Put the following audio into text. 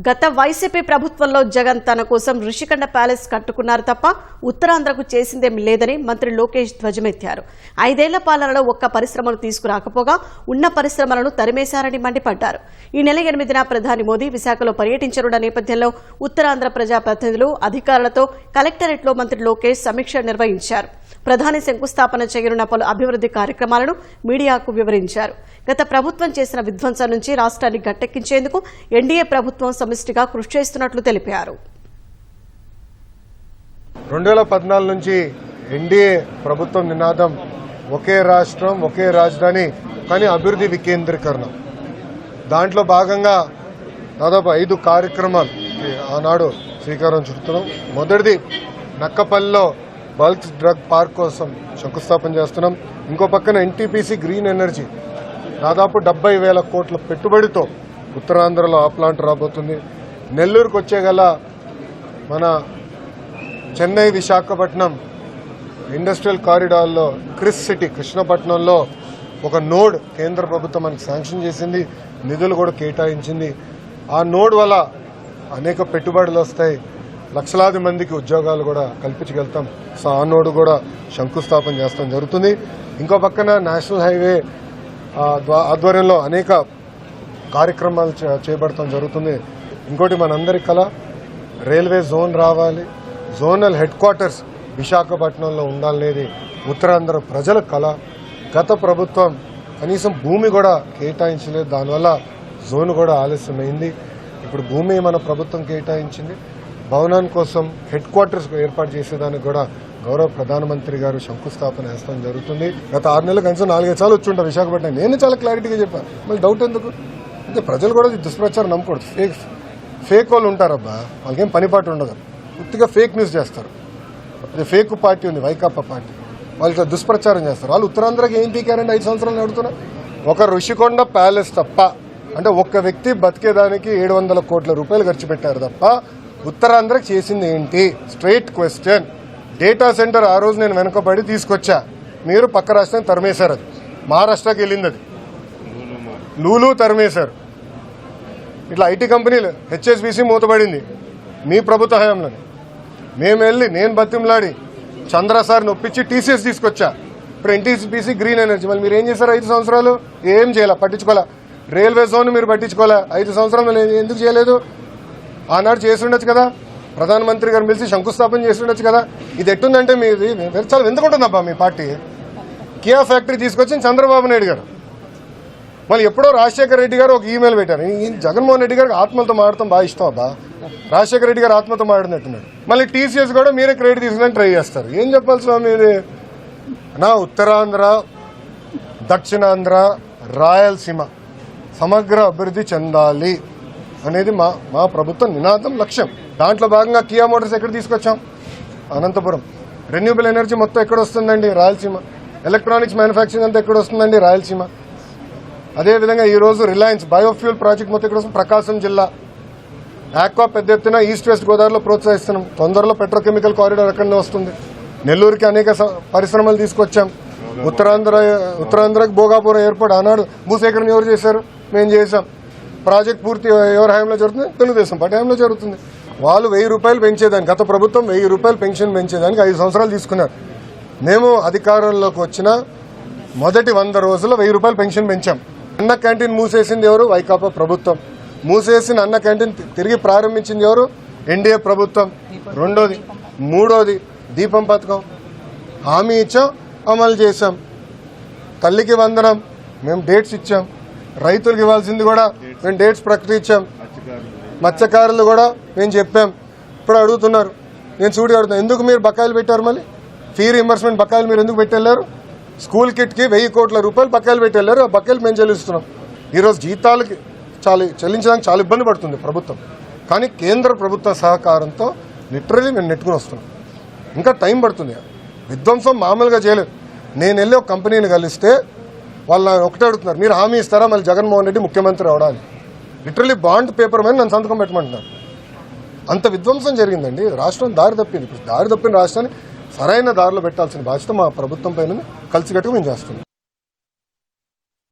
గత వైసీపీ ప్రభుత్వంలో జగన్ తన కోసం ఋషికొండ ప్యాలెస్ కట్టుకున్నారు తప్ప ఉత్తరాంధ్రకు చేసిందేం లేదని మంత్రి లోకేష్ ధ్వజమెత్తారు. ఐదేళ్ళ పాలనలో ఒక్క పరిశ్రమను తీసుకురాకపోగా ఉన్న పరిశ్రమలను తరిమేశారని మండిపడ్డారు. ఈ నెల ఎనిమిదిన ప్రధాని మోదీ విశాఖలో పర్యటించనున్న నేపథ్యంలో ఉత్తరాంధ్ర ప్రజాప్రతినిధులు అధికారులతో కలెక్టరేట్లో మంత్రి లోకేష్ సమీక్ష నిర్వహించారు. ప్రధాని శంకుస్థాపన చేయనున్న పలు అభివృద్ధి కార్యక్రమాలను మీడియాకు వివరించారు. గత ప్రభుత్వం చేసిన విధ్వంసం నుంచి రాష్ట్రాన్ని గట్టెక్కించేందుకు ఎన్డీఏ ప్రభుత్వం సమిష్టిగా కృషి చేస్తున్నట్లు తెలిపారు. రెండు వేల పద్నాలుగు నుంచి ఎన్డీఏ ప్రభుత్వం నినాదం ఒకే రాష్ట్రం ఒకే రాజధాని కానీ అభివృద్ధి వికేంద్రీకరణ. దాంట్లో భాగంగా దాదాపు ఐదు కార్యక్రమాలు ఆనాడు శ్రీకారం చుడుతున్నాం. మొదటిది నక్కపల్లిలో బల్క్ డ్రగ్ పార్క్ కోసం శంకుస్థాపన చేస్తున్నాం. ఇంకో పక్కన ఎన్టీపీసీ గ్రీన్ ఎనర్జీ. దాదాపు డెబ్బై వేల కోట్ల పెట్టుబడితో ఉత్తరాంధ్రలో ఆ ప్లాంట్ రాబోతుంది. నెల్లూరుకు వచ్చే గల మన చెన్నై విశాఖపట్నం ఇండస్ట్రియల్ కారిడార్లో క్రిస్ సిటీ కృష్ణపట్నంలో ఒక నోడ్ కేంద్ర ప్రభుత్వం మనకి శాంక్షన్ చేసింది. నిధులు కూడా కేటాయించింది. ఆ నోడ్ వల్ల అనేక పెట్టుబడులు వస్తాయి. లక్షలాది మందికి ఉద్యోగాలు కూడా కల్పించగలుగుతాం. సానోడు కూడా శంకుస్థాపన చేస్తాం జరుగుతుంది. ఇంకో పక్కన నేషనల్ హైవే ఆధ్వర్యంలో అనేక కార్యక్రమాలు చేపడటం చేపడతాం జరుగుతుంది. ఇంకోటి మనందరి కళ రైల్వే జోన్ రావాలి. జోనల్ హెడ్ క్వార్టర్స్ విశాఖపట్నంలో ఉండాలనేది ఉత్తరాంధ్ర ప్రజల కళ గత ప్రభుత్వం కనీసం భూమి కూడా కేటాయించలేదు. దానివల్ల జోన్ కూడా ఆలస్యమైంది. ఇప్పుడు భూమి మన ప్రభుత్వం కేటాయించింది. భవనం కోసం హెడ్ క్వార్టర్స్ ఏర్పాటు చేసేదానికి కూడా గౌరవ ప్రధానమంత్రి గారు శంకుస్థాపన వేస్తాం జరుగుతుంది. గత ఆరు నెలల కనీసం నాలుగైదు సార్లు వచ్చి విశాఖపట్నం. నేను చాలా క్లారిటీగా చెప్పాను. మళ్ళీ డౌట్ ఎందుకు? అంటే ప్రజలు కూడా దుష్ప్రచారం నమ్మకూడదు. ఫేక్ ఫేక్ వాళ్ళు ఉంటారబ్బా. వాళ్ళకేం పనిపాటు ఉండదు. పూర్తిగా ఫేక్ న్యూస్ చేస్తారు. అది ఫేక్ పార్టీ ఉంది వైకాపా పార్టీ. వాళ్ళు ఇట్లా దుష్ప్రచారం చేస్తారు. వాళ్ళు ఉత్తరాంధ్రకి ఏం పీకారండి ఐదు సంవత్సరాలు అడుగుతున్నా? ఒక ఋషికొండ ప్యాలెస్ తప్ప అంటే ఒక్క వ్యక్తి బతికేదానికి ఏడు వందల కోట్ల రూపాయలు ఖర్చు పెట్టారు తప్ప ఉత్తరాంధ్రకి చేసింది ఏంటి? స్ట్రైట్ క్వశ్చన్ డేటా సెంటర్ ఆ రోజు నేను వెనుకబడి తీసుకొచ్చా. మీరు పక్క రాష్ట్రం తరిమేశారు అది. మహారాష్ట్రకి వెళ్ళింది అది. లూలు తరిమేశారు. ఇట్లా ఐటీ కంపెనీలు హెచ్ఎస్బిసి మూతపడింది మీ ప్రభుత్వ హయాంలో మేము వెళ్ళి నేను బతిమలాడి చంద్ర సార్ నొప్పించి టీసీఎస్ తీసుకొచ్చా. ఇప్పుడు ఎన్టీసీపీసీ గ్రీన్ ఎనర్జీ. మళ్ళీ మీరు ఏం చేశారు ఐదు సంవత్సరాలు? ఏం చేయాల? పట్టించుకోలే రైల్వే జోన్ మీరు పట్టించుకోలే ఐదు సంవత్సరాలు ఎందుకు చేయలేదు? ఆనాడు చేసి ఉండొచ్చు కదా. ప్రధానమంత్రి గారు పిలిచి శంకుస్థాపన చేసి ఉండొచ్చు కదా. ఇది ఎట్టుందంటే మీది చాలా విందుకుంటుందబ్బా మీ పార్టీ. కియా ఫ్యాక్టరీ తీసుకొచ్చింది చంద్రబాబు నాయుడు గారు. మళ్ళీ ఎప్పుడో రాజశేఖర రెడ్డి గారు ఒక ఈమెయిల్ పెట్టారు. ఈ జగన్మోహన్ రెడ్డి గారికి ఆత్మలతో మాడటం బాగా ఇష్టం అబ్బా. రాజశేఖర రెడ్డి గారు ఆత్మతో మాడినట్టున్నాడు మళ్ళీ టీసీఎస్ కూడా మీరే క్రెడిట్ తీసుకుని ట్రై చేస్తారు. ఏం చెప్పాలి స్వామి ఇది? నా ఉత్తరాంధ్ర దక్షిణాంధ్ర రాయలసీమ సమగ్ర అభివృద్ధి చెందాలి. అనేది మా మా ప్రభుత్వ నినాదం లక్ష్యం. దాంట్లో భాగంగా కియా మోటార్స్ ఎక్కడ తీసుకొచ్చాం? అనంతపురం. రెన్యూబుల్ ఎనర్జీ మొత్తం ఎక్కడ వస్తుందండి? రాయలసీమ. ఎలక్ట్రానిక్స్ మ్యానుఫ్యాక్చరింగ్ అంతా ఎక్కడ వస్తుందండి? రాయలసీమ. అదేవిధంగా ఈరోజు రిలయన్స్ బయోఫ్యూల్ ప్రాజెక్ట్ మొత్తం ఇక్కడ వస్తుంది? ప్రకాశం జిల్లా. ఆక్వా పెద్ద ఎత్తున ఈస్ట్ వెస్ట్ గోదావరిలో ప్రోత్సహిస్తున్నాం. తొందరలో పెట్రోకెమికల్ కారిడార్ అక్కడనే వస్తుంది. నెల్లూరుకి అనేక పరిశ్రమలు తీసుకొచ్చాం. ఉత్తరాంధ్ర ఉత్తరాంధ్రకి భోగాపురం ఏర్పాటు ఆనాడు భూసేకరణ ఎవరు చేశారు? మేము చేశాం. ప్రాజెక్ట్ పూర్తి ఎవరి హయాంలో జరుగుతుంది? తెలుగుదేశం పార్టీ హయాంలో జరుగుతుంది. వాళ్ళు వెయ్యి రూపాయలు పెంచేదాన్ని గత ప్రభుత్వం వెయ్యి రూపాయలు పెన్షన్ పెంచేదానికి ఐదు సంవత్సరాలు తీసుకున్నారు. మేము అధికారంలోకి వచ్చిన మొదటి వంద రోజుల్లో వెయ్యి రూపాయలు పెన్షన్ పెంచాం. అన్న క్యాంటీన్ మూసేసింది ఎవరు? వైకాపా ప్రభుత్వం. మూసేసిన అన్న క్యాంటీన్ తిరిగి ప్రారంభించింది ఎవరు? ఎన్డీఏ ప్రభుత్వం. రెండోది మూడోది దీపం పథకం. హామీ ఇచ్చాం అమలు చేశాం. తల్లికి వందనం మేము డేట్స్ ఇచ్చాం. రైతులకు ఇవ్వాల్సింది కూడా మేము డేట్స్ ప్రకటించాం. మత్స్యకారులు కూడా మేము చెప్పాం. ఇప్పుడు అడుగుతున్నారు. నేను చూడి అడుగుతాను ఎందుకు మీరు బకాయిలు పెట్టారు మళ్ళీ? ఫీ రీంబర్స్మెంట్ బకాయిలు మీరు ఎందుకు పెట్టెళ్ళారు? స్కూల్ కిట్కి వెయ్యి కోట్ల రూపాయలు బకాయిలు పెట్టెళ్ళారు. ఆ బకాయిలు మేము చెల్లిస్తున్నాం. ఈరోజు జీతాలకి చాలా చెల్లించడానికి చాలా ఇబ్బంది పడుతుంది ప్రభుత్వం. కానీ కేంద్ర ప్రభుత్వ సహకారంతో లిటరలీ మేము నెట్టుకుని వస్తున్నాం. ఇంకా టైం పడుతుంది. విధ్వంసం మామూలుగా చేయలేదు. నేను వెళ్ళి ఒక కంపెనీని కలిస్తే వాళ్ళు ఒకటే అడుగుతున్నారు మీరు హామీ ఇస్తారా? మళ్ళీ జగన్మోహన్ రెడ్డి ముఖ్యమంత్రి అవడానికి లిటరలీ బాండ్ పేపర్ మీద నన్ను సంతకం పెట్టమంటున్నారు. అంత విధ్వంసం జరిగిందండి. రాష్ట్రం దారి తప్పింది. దారి తప్పిన రాష్ట్రాన్ని సరైన దారిలో పెట్టాల్సిన బాధ్యత మా ప్రభుత్వం పైన కలిసికట్టుగా మేము చేస్తున్నాం.